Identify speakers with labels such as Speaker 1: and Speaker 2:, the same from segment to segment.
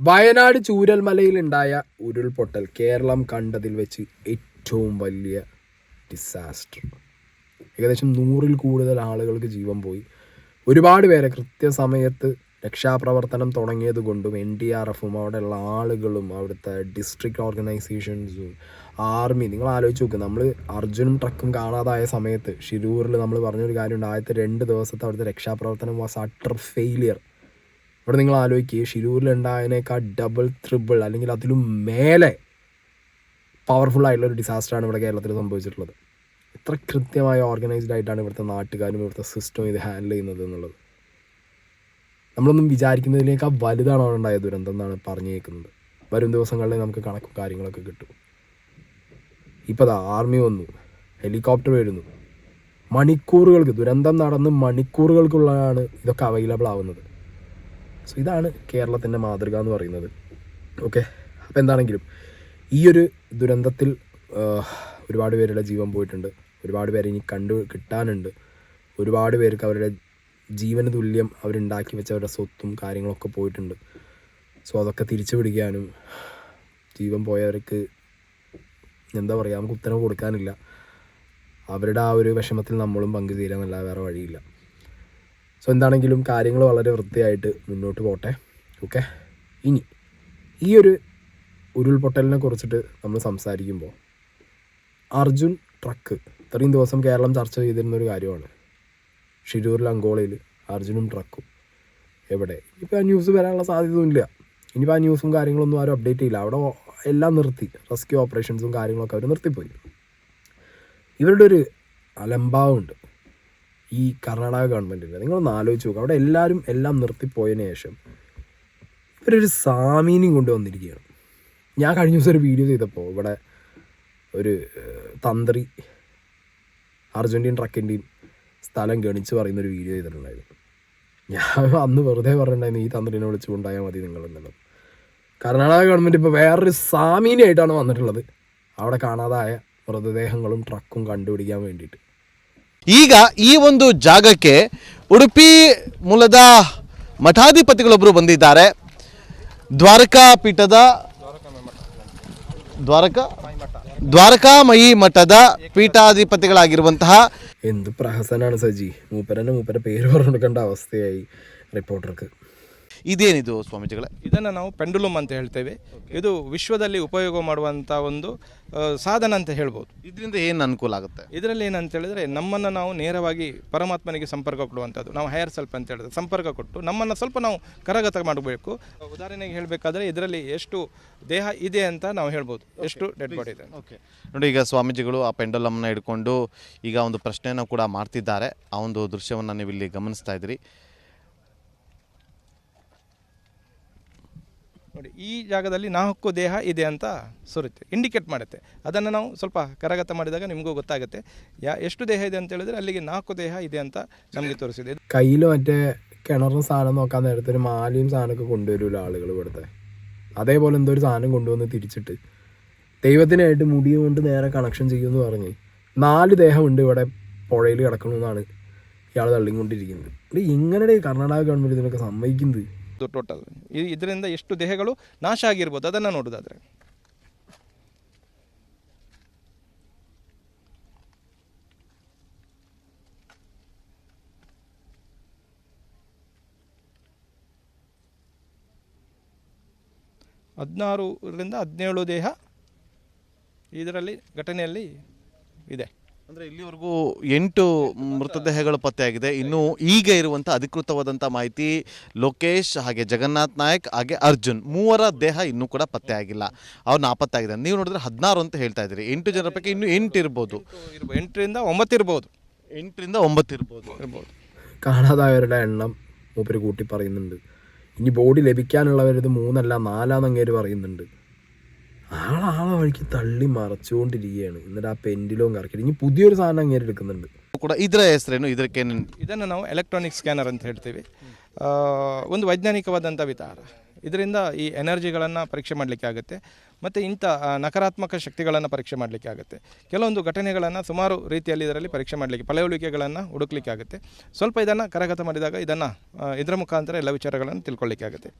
Speaker 1: വയനാട് ചൂരൽമലയിലുണ്ടായ ഉരുൾപൊട്ടൽ കേരളം കണ്ടതിൽ വെച്ച് ഏറ്റവും വലിയ ഡിസാസ്റ്റർ ഏകദേശം നൂറിൽ കൂടുതൽ ആളുകൾക്ക് ജീവൻ പോയി. ഒരുപാട് പേരെ കൃത്യസമയത്ത് രക്ഷാപ്രവർത്തനം തുടങ്ങിയത് കൊണ്ടും എൻ ഡി ആർ എഫും അവിടെയുള്ള ആളുകളും അവിടുത്തെ ഡിസ്ട്രിക്ട് ഓർഗനൈസേഷൻസും ആർമി നിങ്ങൾ ആലോചിച്ച് നോക്ക് നമ്മൾ അർജുനും ട്രക്കും കാണാതായ സമയത്ത് ഷിരൂറിൽ നമ്മൾ പറഞ്ഞൊരു കാര്യമുണ്ട് ആദ്യത്തെ രണ്ട് ദിവസത്തെ അവിടുത്തെ രക്ഷാപ്രവർത്തനം വാസ് അട്ടർ ഫെയിലിയർ ഇവിടെ നിങ്ങൾ ആലോചിക്കുക ഷിരൂരിലുണ്ടായതിനേക്കാൾ ഡബിൾ ത്രിബിൾ അല്ലെങ്കിൽ അതിലും മേലെ പവർഫുൾ ആയിട്ടുള്ള ഒരു ഡിസാസ്റ്ററാണ് ഇവിടെ കേരളത്തിൽ സംഭവിച്ചിട്ടുള്ളത്. ഇത്ര കൃത്യമായി ഓർഗനൈസ്ഡ് ആയിട്ടാണ് ഇവിടുത്തെ നാട്ടുകാരും ഇവിടുത്തെ സിസ്റ്റം ഇത് ഹാൻഡിൽ ചെയ്യുന്നത് എന്നുള്ളത്. നമ്മളൊന്നും വിചാരിക്കുന്നതിനേക്കാൾ വലുതാണ് അവിടെ ഉണ്ടായ ദുരന്തം എന്നാണ് പറഞ്ഞു കേൾക്കുന്നത് വരും ദിവസങ്ങളിൽ നമുക്ക് കണക്കും കാര്യങ്ങളൊക്കെ കിട്ടും. ഇപ്പോൾ ദാ ആർമി വന്നു ഹെലികോപ്റ്റർ വരുന്നു. മണിക്കൂറുകൾക്ക് ദുരന്തം നടന്ന് മണിക്കൂറുകൾക്കുള്ളതാണ് ഇതൊക്കെ അവൈലബിൾ ആവുന്നത്. സോ ഇതാണ് കേരളത്തിന്റെ മാതൃക എന്ന് പറയുന്നത്. ഓക്കെ അപ്പോൾ എന്താണെങ്കിലും ഈ ഒരു ദുരന്തത്തിൽ ഒരുപാട് പേരുടെ ജീവൻ പോയിട്ടുണ്ട്. ഒരുപാട് പേരെ ഇനി കണ്ടു കിട്ടാനുണ്ട്. ഒരുപാട് പേർക്ക് അവരുടെ ജീവന് തുല്യം അവരുണ്ടാക്കി വെച്ച അവരുടെ സ്വത്തും കാര്യങ്ങളൊക്കെ പോയിട്ടുണ്ട്. സോ അതൊക്കെ തിരിച്ചു പിടിക്കാനും ജീവൻ പോയവർക്ക് എന്താ പറയുക നമുക്ക് ഉത്തരം കൊടുക്കാനില്ല. അവരുടെ ആ ഒരു വിഷമത്തിൽ നമ്മളും പങ്കുചേരാന്നല്ല വേറെ വഴിയില്ല. സോ എന്താണെങ്കിലും കാര്യങ്ങൾ വളരെ വൃത്തിയായിട്ട് മുന്നോട്ട് പോട്ടെ. ഓക്കെ ഇനി ഈ ഒരു ഉരുൾപൊട്ടലിനെ കുറിച്ചിട്ട് നമ്മൾ സംസാരിക്കുമ്പോൾ അർജുൻ ട്രക്ക് ഇത്രയും ദിവസം കേരളം ചർച്ച ചെയ്തിരുന്ന ഒരു കാര്യമാണ്. ഷിരൂരിൽ അങ്കോളയിൽ അർജുനും ട്രക്കും എവിടെ? ഇപ്പോൾ ആ ന്യൂസ് വരാനുള്ള സാധ്യതയൊന്നുമില്ല ഇനിയിപ്പോൾ ആ ന്യൂസും കാര്യങ്ങളൊന്നും ആരും അപ്ഡേറ്റ് ചെയ്യില്ല. അവിടെ എല്ലാം നിർത്തി. റെസ്ക്യൂ ഓപ്പറേഷൻസും കാര്യങ്ങളൊക്കെ അവർ നിർത്തിപ്പോയി. ഇവരുടെ ഒരു അലംഭാവമുണ്ട് ഈ കർണാടക ഗവൺമെന്റിന്റെ നിങ്ങളൊന്ന് ആലോചിച്ച് നോക്കുക അവിടെ എല്ലാവരും എല്ലാം നിർത്തിപ്പോയതിന് ശേഷം ഇവരൊരു സാമീന്യം കൊണ്ടുവന്നിരിക്കുകയാണ്. ഞാൻ കഴിഞ്ഞ ദിവസം ഒരു വീഡിയോ ചെയ്തപ്പോൾ ഇവിടെ ഒരു തന്ത്രി അർജന്റീൻ ട്രക്കിന്റെയും സ്ഥലം ഗണിച്ച് പറയുന്ന ഒരു വീഡിയോ ചെയ്തിട്ടുണ്ടായിരുന്നു. ഞാൻ അന്ന് വെറുതെ പറഞ്ഞിട്ടുണ്ടായിരുന്നു ഈ തന്ത്രിനെ വിളിച്ച് കൊണ്ടായാൽ മതി നിങ്ങളെന്നുള്ളത് കർണാടക ഗവൺമെന്റ് ഇപ്പോൾ വേറൊരു സാമീന്യമായിട്ടാണ് വന്നിട്ടുള്ളത്. അവിടെ കാണാതായ മൃതദേഹങ്ങളും ട്രക്കും കണ്ടുപിടിക്കാൻ വേണ്ടിയിട്ട്.
Speaker 2: ಈಗ ಈ ಒಂದು ಜಾಗಕ್ಕೆ ಉಡುಪಿ ಮೂಲದ ಮಠಾಧಿಪತಿಗಳೊಬ್ಬರು ಬಂದಿದ್ದಾರೆ ದ್ವಾರಕಾ ಪೀಠದ ದ್ವಾರಕಾ ದ್ವಾರಕಾಮಯಿ ಮಠದ ಪೀಠಾಧಿಪತಿಗಳಾಗಿರುವಂತಹ
Speaker 1: എന്ത് പ്രഹസനാണ് സജി മൂപ്പരൻ്റെ മൂപ്പര പേര് പറഞ്ഞു കൊടുക്കേണ്ട അവസ്ഥയായി റിപ്പോർട്ടർക്ക്
Speaker 2: ಇದೇನಿದು ಸ್ವಾಮೀಜಿಗಳೇ?
Speaker 3: ಇದನ್ನು ನಾವು ಪೆಂಡುಲಮ್ ಅಂತ ಹೇಳ್ತೇವೆ. ಇದು ವಿಶ್ವದಲ್ಲಿ ಉಪಯೋಗ ಮಾಡುವಂಥ ಒಂದು ಆ, ಸಾಧನ ಅಂತ ಹೇಳ್ಬೋದು.
Speaker 2: ಇದರಿಂದ ಏನು ಅನುಕೂಲ ಆಗುತ್ತೆ?
Speaker 3: ಇದರಲ್ಲಿ ಏನಂತ ಹೇಳಿದ್ರೆ ನಮ್ಮನ್ನು ನಾವು ನೇರವಾಗಿ ಪರಮಾತ್ಮನಿಗೆ ಸಂಪರ್ಕ ಕೊಡುವಂಥದ್ದು. ನಾವು ಹೈಯರ್ ಸೆಲ್ಫ್ ಅಂತ ಹೇಳಿದ್ರೆ ಸಂಪರ್ಕ ಕೊಟ್ಟು ನಮ್ಮನ್ನು ಸ್ವಲ್ಪ ನಾವು ಕರಗತ ಮಾಡಬೇಕು. ಉದಾಹರಣೆಗೆ ಹೇಳಬೇಕಾದ್ರೆ ಇದರಲ್ಲಿ ಎಷ್ಟು ದೇಹ ಇದೆ ಅಂತ ನಾವು ಹೇಳ್ಬೋದು. ಎಷ್ಟು ಡೆಡ್ ಬಾಡಿ ಇದೆ
Speaker 2: ಓಕೆ ನೋಡಿ ಈಗ ಸ್ವಾಮೀಜಿಗಳು ಆ ಪೆಂಡಲಮ್ನ ಹಿಡ್ಕೊಂಡು ಈಗ ಒಂದು ಪ್ರಶ್ನೆಯನ್ನು ಕೂಡ ಮಾಡ್ತಿದ್ದಾರೆ. ಆ ಒಂದು ದೃಶ್ಯವನ್ನು ನೀವು ಇಲ್ಲಿ ಗಮನಿಸ್ತಾ ಇದ್ದೀರಿ.
Speaker 3: ನೋಡಿ ಈ ಜಾಗದಲ್ಲಿ ನಾಲ್ಕು ದೇಹ ಇದೆ ಅಂತ ಸುರುತ್ತೆ ಇಂಡಿಕೇಟ್ ಮಾಡುತ್ತೆ ಅದನ್ನು ನಾವು ಸ್ವಲ್ಪ ಕರಗತ ಮಾಡಿದಾಗ ನಿಮಗೂ ಗೊತ್ತಾಗುತ್ತೆ ಯಾ ಎಷ್ಟು ದೇಹ ಇದೆ ಅಂತ ಹೇಳಿದ್ರೆ ಅಲ್ಲಿಗೆ ನಾಲ್ಕು ದೇಹ ಇದೆ ಅಂತ ನಮಗೆ ತೋರಿಸಿದೆ
Speaker 1: കയ്യിൽ മറ്റേ കിണറും സാധനം നോക്കാൻ നേരത്തെ ഒരു മാലയും സാധനമൊക്കെ കൊണ്ടുവരുമല്ലോ ആളുകൾ ഇവിടുത്തെ അതേപോലെ എന്തോ ഒരു സാധനം കൊണ്ടുവന്ന് തിരിച്ചിട്ട് ദൈവത്തിനായിട്ട് മുടി കൊണ്ട് നേരെ കണക്ഷൻ ചെയ്യുമെന്ന് പറഞ്ഞ് നാല് ദേഹമുണ്ട് ഇവിടെ പുഴയിൽ കിടക്കണമെന്നാണ് ഇയാൾ തള്ളിക്കൊണ്ടിരിക്കുന്നത് ഇത് എങ്ങനെയാണ് ഈ കർണാടക ഗവൺമെൻറ് ഇതിനൊക്കെ സമ്മതിക്കുന്നത്
Speaker 3: ಟೋಟಲ್ ಇದರಿಂದ ಎಷ್ಟು ದೇಹಗಳು ನಾಶ ಆಗಿರ್ಬೋದು ಅದನ್ನು ನೋಡೋದಾದ್ರೆ. ಹದಿನಾರರಿಂದ ಹದಿನೇಳು ದೇಹ ಇದರಲ್ಲಿ ಘಟನೆಯಲ್ಲಿ ಇದೆ.
Speaker 2: ಅಂದರೆ ಇಲ್ಲಿವರೆಗೂ ಎಂಟು ಮೃತದೇಹಗಳು ಪತ್ತೆಯಾಗಿದೆ ಇನ್ನು ಈಗ ಇರುವಂಥ ಅಧಿಕೃತವಾದಂಥ ಮಾಹಿತಿ ಲೋಕೇಶ್ ಹಾಗೆ ಜಗನ್ನಾಥ್ ನಾಯಕ್ ಹಾಗೆ ಅರ್ಜುನ್ ಮೂವರ ದೇಹ ಇನ್ನೂ ಕೂಡ ಪತ್ತೆ ಆಗಿಲ್ಲ ಅವ್ರು ನಾಪತ್ತಾಗಿದೆ ನೀವು ನೋಡಿದ್ರೆ ಹದಿನಾರು ಅಂತ ಹೇಳ್ತಾ ಇದ್ದೀರಿ ಎಂಟು ಜನರ ಪೈಕಿ ಇನ್ನೂ ಎಂಟು ಇರ್ಬೋದು
Speaker 3: ಇರ್ಬೋದು ಎಂಟರಿಂದ ಒಂಬತ್ತು ಇರ್ಬೋದು
Speaker 2: ಎಂಟರಿಂದ ಒಂಬತ್ತು ಇರ್ಬೋದು
Speaker 3: ಇರ್ಬೋದು
Speaker 1: കാണാതായവരുടെ എണ്ണം മൂപ്പര് കൂട്ടി പറയുന്നുണ്ട് ഇനി ബോഡി ലഭിക്കാനുള്ളവരിത് മൂന്നല്ല നാലാന്ന് അങ്ങേര് പറയുന്നുണ്ട് ആളാളെ വഴിക്ക് തള്ളി മറച്ചുകൊണ്ടിരിക്കുകയാണ് എന്നിട്ട് ആ പെൻഡിലും കറക്കിട്ട് ഇനി പുതിയൊരു സാധനം അങ്ങേര് എടുക്കുന്നുണ്ട്
Speaker 2: ಕೂಡ ಇದರ ಹೆಸರೇನು ಇದಕ್ಕೇನು
Speaker 3: ಇದನ್ನು ನಾವು ಎಲೆಕ್ಟ್ರಾನಿಕ್ ಸ್ಕ್ಯಾನರ್ ಅಂತ ಹೇಳ್ತೀವಿ ಆ, ಒಂದು ವೈಜ್ಞಾನಿಕವಾದಂಥ ವಿಚಾರ ಇದರಿಂದ ಈ ಎನರ್ಜಿಗಳನ್ನು ಪರೀಕ್ಷೆ ಮಾಡಲಿಕ್ಕೆ ಆಗುತ್ತೆ ಮತ್ತು ಇಂಥ ಆ, ನಕಾರಾತ್ಮಕ ಶಕ್ತಿಗಳನ್ನು ಪರೀಕ್ಷೆ ಮಾಡಲಿಕ್ಕೆ ಆಗುತ್ತೆ ಕೆಲವೊಂದು ಘಟನೆಗಳನ್ನು ಸುಮಾರು ರೀತಿಯಲ್ಲಿ ಇದರಲ್ಲಿ ಪರೀಕ್ಷೆ ಮಾಡಲಿಕ್ಕೆ ಪಳೆಯುಳಿಕೆಗಳನ್ನು ಹುಡುಕ್ಲಿಕ್ಕೆ ಆಗುತ್ತೆ ಸ್ವಲ್ಪ ಇದನ್ನು ಕರಗತ ಮಾಡಿದಾಗ ಇದನ್ನು ಇದರ ಮುಖಾಂತರ ಎಲ್ಲ ವಿಚಾರಗಳನ್ನು ತಿಳ್ಕೊಳ್ಳಿಕ್ಕೆ ಆಗುತ್ತೆ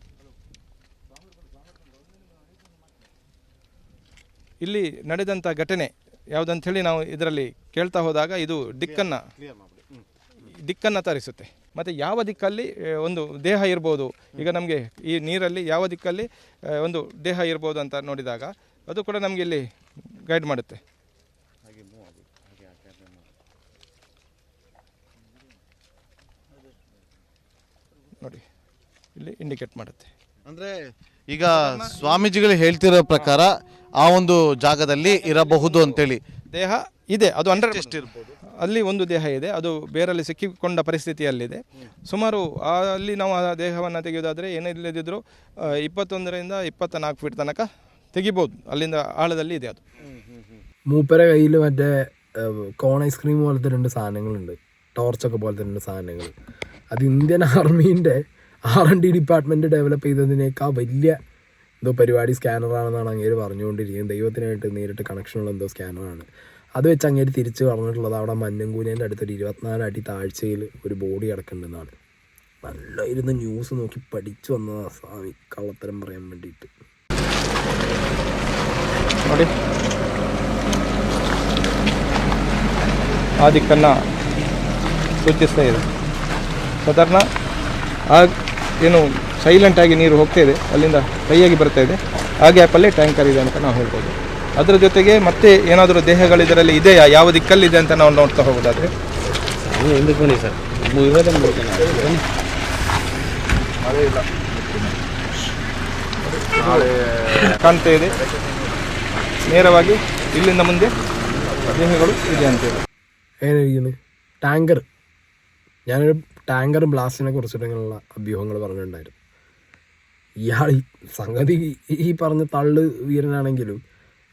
Speaker 3: ಇಲ್ಲಿ ನಡೆದಂಥ ಘಟನೆ ಯಾವುದಂಥೇಳಿ ನಾವು ಇದರಲ್ಲಿ ಕೇಳ್ತಾ ಹೋದಾಗ ಇದು ದಿಕ್ಕನ್ನು ದಿಕ್ಕನ್ನು ತರಿಸುತ್ತೆ. ಮತ್ತು ಯಾವ ದಿಕ್ಕಲ್ಲಿ ಒಂದು ದೇಹ ಇರ್ಬೋದು ಈಗ ನಮಗೆ ಈ ನೀರಲ್ಲಿ ಯಾವ ದಿಕ್ಕಲ್ಲಿ ಒಂದು ದೇಹ ಇರ್ಬೋದು ಅಂತ ನೋಡಿದಾಗ ಅದು ಕೂಡ ನಮಗೆ ಇಲ್ಲಿ ಗೈಡ್ ಮಾಡುತ್ತೆ. ನೋಡಿ ಇಲ್ಲಿ ಇಂಡಿಕೇಟ್ ಮಾಡುತ್ತೆ.
Speaker 2: ಅಂದ್ರೆ ಈಗ ಸ್ವಾಮೀಜಿಗಳು ಹೇಳ್ತಿರೋ ಪ್ರಕಾರ ಆ ಒಂದು ಜಾಗದಲ್ಲಿ ಇರಬಹುದು ಅಂತೇಳಿ.
Speaker 3: ದೇಹ ಇದೆ ಅದು ಅಂಡರ್ ಟೆಸ್ಟ್ ಎಷ್ಟಿರ್ಬೋದು ಅಲ್ಲಿ ಒಂದು ದೇಹ ಇದೆ ಅದು ಬೇರಲ್ಲಿ ಸಿಕ್ಕಿಕೊಂಡ ಪರಿಸ್ಥಿತಿಯಲ್ಲಿದೆ. ಸುಮಾರು ಅಲ್ಲಿ ನಾವು ಆ ದೇಹವನ್ನು ತೆಗೆಯೋದಾದರೆ ಏನಿಲ್ಲದಿದ್ದರೂ ಇಪ್ಪತ್ತೊಂದರಿಂದ ಇಪ್ಪತ್ತ ನಾಲ್ಕು ಫೀಟ್ ತನಕ ತೆಗಿಬೋದು. ಅಲ್ಲಿಂದ ಆಳದಲ್ಲಿ ಇದೆ ಅದು.
Speaker 1: മൂപ്പരെ കയ്യിൽ മറ്റേ കോൺ ഐസ്ക്രീം പോലത്തെ രണ്ട് സാധനങ്ങളുണ്ട്. ടോർച്ചൊക്കെ പോലത്തെ രണ്ട് സാധനങ്ങൾ അത് Indian ആർമീൻ്റെ R N D department develop ചെയ്തതിനേക്കാൾ വലിയ എന്തോ പരിപാടി സ്കാനറാണെന്നാണ് അങ്ങേര് പറഞ്ഞുകൊണ്ടിരിക്കുന്നത്. ദൈവത്തിനായിട്ട് നേരിട്ട് കണക്ഷനുള്ള എന്തോ സ്കാനറാണ്. അത് വെച്ച് അങ്ങേര് തിരിച്ച് പറഞ്ഞിട്ടുള്ളത് അവിടെ മഞ്ഞങ്കൂനേന്റെ അടുത്തൊരു ഇരുപത്തിനാല് അടി താഴ്ചയിൽ ഒരു ബോഡി കിടക്കുന്നുണ്ടെന്നാണ്. നല്ല ഇരുന്ന് ന്യൂസ് നോക്കി പഠിച്ചു വന്നതാ സ്വാമി. കള്ളത്തരം പറയാൻ വേണ്ടിയിട്ട്.
Speaker 3: ആദിക്കന്ന ദിക്കന്ന സൂചിസ്ഥ സാധാരണ ആ ಏನು ಸೈಲೆಂಟಾಗಿ ನೀರು ಹೋಗ್ತಾ ಇದೆ. ಅಲ್ಲಿಂದ ಕೈಯಾಗಿ ಬರ್ತಾ ಇದೆ. ಆ ಗ್ಯಾಪಲ್ಲೇ ಟ್ಯಾಂಕರ್ ಇದೆ ಅಂತ ನಾವು ಹೇಳ್ಬೋದು. ಅದರ ಜೊತೆಗೆ ಮತ್ತೆ ಏನಾದರೂ ದೇಹಗಳು ಇದರಲ್ಲಿ ಇದೆಯಾ? ಯಾವ ದಿಕ್ಕಲ್ಲಿದೆ ಅಂತ ನಾವು ನೋಡ್ತಾ ಹೋಗೋದಾದರೆ. ಕಾಣ್ತಾ ಇದೆ. ನೇರವಾಗಿ ಇಲ್ಲಿಂದ ಮುಂದೆ ದೇಹಗಳು ಇದೆ ಅಂತೇಳಿ
Speaker 1: ಹೇಳಿದೆ ಟ್ಯಾಂಕರ್ ടാങ്കർ ഞാനൊരു ടാങ്കറും ബ്ലാസ്റ്റിനെ കുറിച്ചിട്ട് ഇങ്ങനെയുള്ള അഭ്യൂഹങ്ങൾ പറഞ്ഞിട്ടുണ്ടായിരുന്നു ഇയാൾ ഈ സംഗതി ഈ- ഈ പറഞ്ഞ തള്ളു വീരനാണെങ്കിലും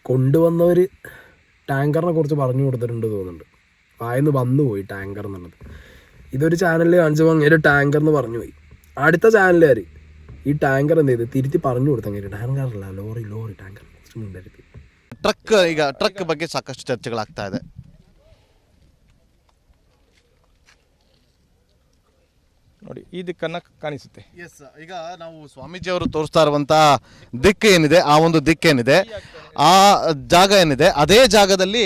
Speaker 1: കൊണ്ടുവന്നവർ ടാങ്കറിനെ കുറിച്ച് പറഞ്ഞു കൊടുത്തിട്ടുണ്ട് തോന്നുന്നുണ്ട് വായന്ന് വന്നുപോയി ടാങ്കർ എന്നുള്ളത് ഇതൊരു ചാനലിൽ കാണിച്ചപ്പോൾ അങ്ങനെ ടാങ്കർ എന്ന് പറഞ്ഞു പോയി അടുത്ത ചാനലുകാർ ഈ ടാങ്കർ എന്ത് ചെയ്ത് തിരുത്തി പറഞ്ഞു കൊടുത്തു അങ്ങനെ ടാങ്കറല്ല ലോറി ലോറി ടാങ്കർ കുറച്ച് മുണ്ടായിരുന്നു
Speaker 2: ಟ್ರಕ್ ಈಗ ಟ್ರಕ್ ಬಗ್ಗೆ ಸಾಕಷ್ಟು ಚರ್ಚೆಗಳಾಗ್ತಾ ಇದೆ
Speaker 3: ನೋಡಿ, ಈ ದಿಕ್ಕನ್ನು ಕಾಣಿಸುತ್ತೆ.
Speaker 2: ಎಸ್ ಈಗ ನಾವು ಸ್ವಾಮೀಜಿ ಅವರು ತೋರಿಸ್ತಾ ಇರುವಂತ ದಿಕ್ಕು ಏನಿದೆ, ಆ ಒಂದು ದಿಕ್ಕೇನಿದೆ ಆ ಜಾಗ ಏನಿದೆ, ಅದೇ ಜಾಗದಲ್ಲಿ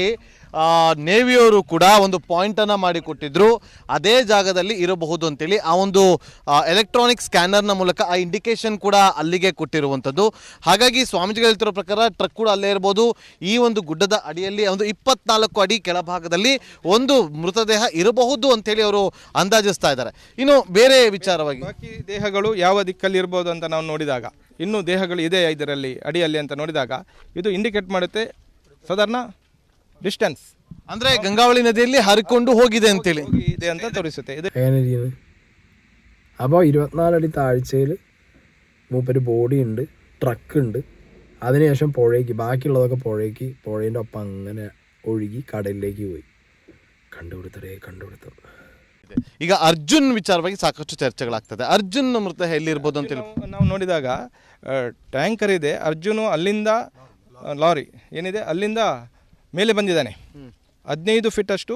Speaker 2: ನೇವಿಯವರು ಕೂಡ ಒಂದು ಪಾಯಿಂಟ್ ಅನ್ನ ಮಾಡಿ ಕೊಟ್ಟಿದ್ರು ಅದೇ ಜಾಗದಲ್ಲಿ ಇರಬಹುದು ಅಂತೇಳಿ ಆ ಒಂದು ಎಲೆಕ್ಟ್ರಾನಿಕ್ ಸ್ಕ್ಯಾನರ್ನ ಮೂಲಕ ಆ ಇಂಡಿಕೇಶನ್ ಕೂಡ ಅಲ್ಲಿಗೆ ಕೊಟ್ಟಿರುವಂಥದ್ದು. ಹಾಗಾಗಿ ಸ್ವಾಮೀಜಿಗಳು ಹೇಳ್ತಿರೋ ಪ್ರಕಾರ ಟ್ರಕ್ ಕೂಡ ಅಲ್ಲೇ ಇರ್ಬೋದು ಈ ಒಂದು ಗುಡ್ಡದ ಅಡಿಯಲ್ಲಿ ಒಂದು ಇಪ್ಪತ್ನಾಲ್ಕು ಅಡಿ ಕೆಳಭಾಗದಲ್ಲಿ ಒಂದು ಮೃತದೇಹ ಇರಬಹುದು ಅಂತೇಳಿ ಅವರು ಅಂದಾಜಿಸ್ತಾ ಇದ್ದಾರೆ. ಇನ್ನು ಬೇರೆ ವಿಚಾರವಾಗಿ?
Speaker 3: ಬಾಕಿ ದೇಹಗಳು ಯಾವ ದಿಕ್ಕಲ್ಲಿ ಇರ್ಬೋದು ಅಂತ ನಾವು ನೋಡಿದಾಗ, ಇನ್ನೂ ದೇಹಗಳು ಇದೆ ಇದರಲ್ಲಿ ಅಡಿಯಲ್ಲಿ ಅಂತ ನೋಡಿದಾಗ, ಇದು ಇಂಡಿಕೇಟ್ ಮಾಡುತ್ತೆ, ಸಾಧಾರಣ ಡಿಸ್ಟೆನ್ಸ್
Speaker 2: ಅಂದ್ರೆ ಗಂಗಾವಳಿ ನದಿಯಲ್ಲಿ ಹರಿಕೊಂಡು ಹೋಗಿದೆ ಅಂತೇಳಿ
Speaker 3: ಇದೆ ಅಂತ ತೋರಿಸುತ್ತೆ ಇದು
Speaker 1: എങ്ങനെ ഇരിക്കുന്നത് അപ്പോൾ ഇരുപത്തിനാലടി താഴ്ചയിൽ മൂപ്പര് ബോഡി ഉണ്ട് ട്രക്ക് ഉണ്ട് അതിനുശേഷം പുഴയ്ക്ക് ബാക്കിയുള്ളതൊക്കെ പുഴയ്ക്ക് പുഴേൻ്റെ ഒപ്പം അങ്ങനെ ഒഴുകി കടലിലേക്ക് പോയി കണ്ടുപിടുത്തടേ കണ്ടുപിടുത്തം
Speaker 2: ಈಗ ಅರ್ಜುನ್ ವಿಚಾರವಾಗಿ ಸಾಕಷ್ಟು ಚರ್ಚೆಗಳಾಗ್ತದೆ ಅರ್ಜುನ್ ಮೃತದೇಹ ಎಲ್ಲಿರ್ಬೋದು ಅಂತೇಳಿ
Speaker 3: ನಾವು- ನಾವು ನೋಡಿದಾಗ ಟ್ಯಾಂಕರ್ ಇದೆ ಅರ್ಜುನು ಅಲ್ಲಿಂದ ಆ, ಲಾರಿ ಏನಿದೆ ಅಲ್ಲಿಂದ ಮೇಲೆ ಬಂದಿದ್ದಾನೆ ಹದಿನೈದು ಫೀಟ್ ಅಷ್ಟು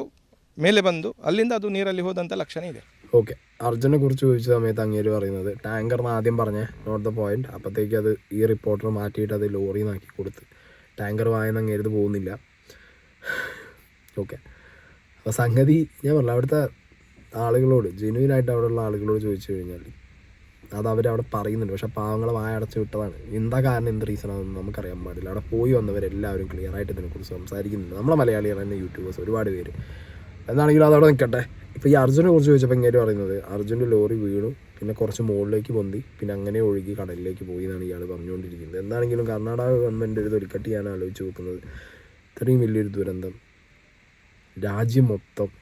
Speaker 3: ಮೇಲೆ ಬಂದು ಅಲ್ಲಿಂದ ಅದು ನೀರಲ್ಲಿ ಹೋದಂಥ ಲಕ್ಷಣ ಇದೆ
Speaker 1: ഓക്കെ അർജുനെ കുറിച്ച് ചോദിച്ച സമയത്ത് അങ്ങേര് പറയുന്നത് ടാങ്കറിന് ആദ്യം പറഞ്ഞ നോട്ട് ദ പോയിന്റ് അപ്പോഴത്തേക്ക് അത് ഈ റിപ്പോർട്ടർ മാറ്റിയിട്ട് അത് ലോറിന്നാക്കി കൊടുത്ത് ടാങ്കർ വായന്ന് അങ്ങേരുത് പോകുന്നില്ല ഓക്കെ അപ്പോൾ സംഗതി ഞാൻ പറഞ്ഞില്ല അവിടുത്തെ ആളുകളോട് ജെനുവിനായിട്ട് അവിടെയുള്ള ആളുകളോട് ചോദിച്ചു കഴിഞ്ഞാൽ അത് അവരവിടെ പറയുന്നുണ്ട്. പക്ഷെ പാവങ്ങൾ വായ അടച്ചു വിട്ടതാണ്. എന്താ കാരണം എന്ത് റീസൺ ആണെന്ന് നമുക്കറിയാൻ പാടില്ല. അവിടെ പോയി വന്നവരെല്ലാവരും ക്ലിയർ ആയിട്ട് ഇതിനെക്കുറിച്ച് സംസാരിക്കുന്നുണ്ട്. നമ്മളെ മലയാളികൾ തന്നെ യൂട്യൂബേഴ്സ് ഒരുപാട് പേര്. എന്നാണെങ്കിലും അതവിടെ നിൽക്കട്ടെ. ഇപ്പോൾ ഈ അർജുനെ കുറിച്ച് ചോദിച്ചപ്പോൾ ഇങ്ങനെ പറയുന്നത്? അർജുന്റെ ലോറി വീണു പിന്നെ കുറച്ച് മുകളിലേക്ക് പൊന്തി പിന്നെ അങ്ങനെ ഒഴുകി കടലിലേക്ക് പോയി എന്നാണ് ഇയാൾ പറഞ്ഞുകൊണ്ടിരിക്കുന്നത്. എന്താണെങ്കിലും കർണാടക ഗവൺമെന്റ് ഒരു തൊലിക്കട്ടിയാണ് ആലോചിച്ച് നോക്കുന്നത്. ഇത്രയും വലിയൊരു ദുരന്തം. രാജ്യം മൊത്തം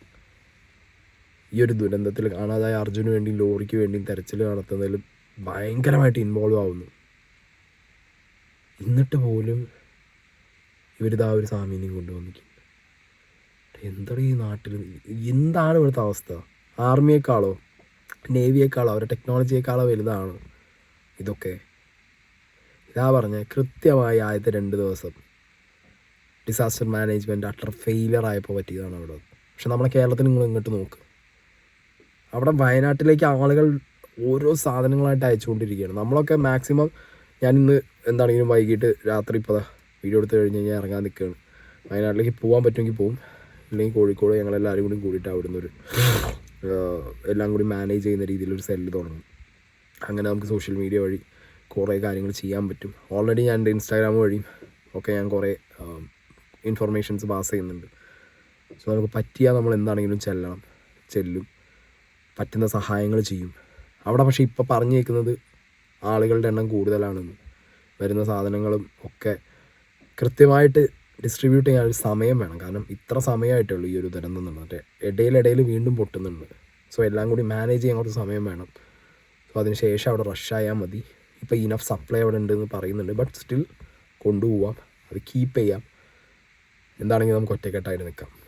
Speaker 1: ഈ ഒരു ദുരന്തത്തിൽ കാണാതായ അർജുന് വേണ്ടിയും ലോറിക്ക് വേണ്ടിയും തെരച്ചിൽ നടത്തുന്നതിൽ ഭയങ്കരമായിട്ട് ഇൻവോൾവ് ആവുന്നു. എന്നിട്ട് പോലും ഇവരിതാ ഒരു സാമീന്യം കൊണ്ടുവന്നിരിക്കുന്നു. എന്താണ് ഈ നാട്ടിൽ? എന്താണ് ഇവിടുത്തെ അവസ്ഥ? ആർമിയേക്കാളോ നേവിയേക്കാളോ അവരുടെ ടെക്നോളജിയേക്കാളോ വലുതാണ് ഇതൊക്കെ. ഇതാ പറഞ്ഞ കൃത്യമായി ആദ്യത്തെ രണ്ട് ദിവസം ഡിസാസ്റ്റർ മാനേജ്മെന്റ് അട്ടർ ഫെയിലർ ആയപ്പോൾ പറ്റിയതാണ് അവിടെ. പക്ഷെ നമ്മളെ കേരളത്തിൽ നിങ്ങൾ ഇങ്ങോട്ട് നോക്ക്. അവിടെ വയനാട്ടിലേക്ക് ആളുകൾ ഓരോ സാധനങ്ങളായിട്ട് അയച്ചുകൊണ്ടിരിക്കുകയാണ്. നമ്മളൊക്കെ മാക്സിമം ഞാൻ ഇന്ന് എന്താണെങ്കിലും വൈകിട്ട് രാത്രി ഇപ്പോൾ വീഡിയോ എടുത്ത് കഴിഞ്ഞ് കഴിഞ്ഞാൽ ഇറങ്ങാൻ നിൽക്കുകയാണ് വയനാട്ടിലേക്ക് പോകാൻ പറ്റുമെങ്കിൽ പോകും ഇല്ലെങ്കിൽ കോഴിക്കോട് ഞങ്ങളെല്ലാവരും കൂടി കൂടിയിട്ട് അവിടുന്ന് ഒരു എല്ലാം കൂടി മാനേജ് ചെയ്യുന്ന രീതിയിലൊരു സെല്ല് തുടങ്ങും. അങ്ങനെ നമുക്ക് സോഷ്യൽ മീഡിയ വഴി കുറേ കാര്യങ്ങൾ ചെയ്യാൻ പറ്റും. ഓൾറെഡി ഞാൻ എന്റെ ഇൻസ്റ്റാഗ്രാം വഴിയും ഒക്കെ ഞാൻ കുറേ ഇൻഫർമേഷൻസ് പാസ് ചെയ്യുന്നുണ്ട്. സോ നമുക്ക് പറ്റിയാൽ നമ്മൾ എന്താണെങ്കിലും ചെല്ലണം. ചെല്ലും. പറ്റുന്ന സഹായങ്ങൾ ചെയ്യും. അവിടെ പക്ഷേ ഇപ്പോൾ പറഞ്ഞു കേൾക്കുന്നത് ആളുകളുടെ എണ്ണം കൂടുതലാണെന്ന്. വരുന്ന സാധനങ്ങളും ഒക്കെ കൃത്യമായിട്ട് ഡിസ്ട്രിബ്യൂട്ട് ചെയ്യാൻ ഒരു സമയം വേണം. കാരണം ഇത്ര സമയമായിട്ടേ ഉള്ളൂ ഈ ഒരു ദുരന്തം എന്നുള്ളത് ഇടയിലിടയിൽ വീണ്ടും പൊട്ടുന്നുണ്ട്. സോ എല്ലാം കൂടി മാനേജ് ചെയ്യാൻ കുറച്ച് സമയം വേണം. സോ അതിന് ശേഷം അവിടെ റഷായാൽ മതി. ഇപ്പോൾ ഇനഫ് സപ്ലൈ അവിടെ ഉണ്ടെന്ന് പറയുന്നുണ്ട്. ബട്ട് സ്റ്റിൽ കൊണ്ടുപോവാം. അത് കീപ്പ് ചെയ്യാം. എന്താണെങ്കിലും നമുക്ക് ഒറ്റക്കെട്ടായിട്ട് നിൽക്കാം.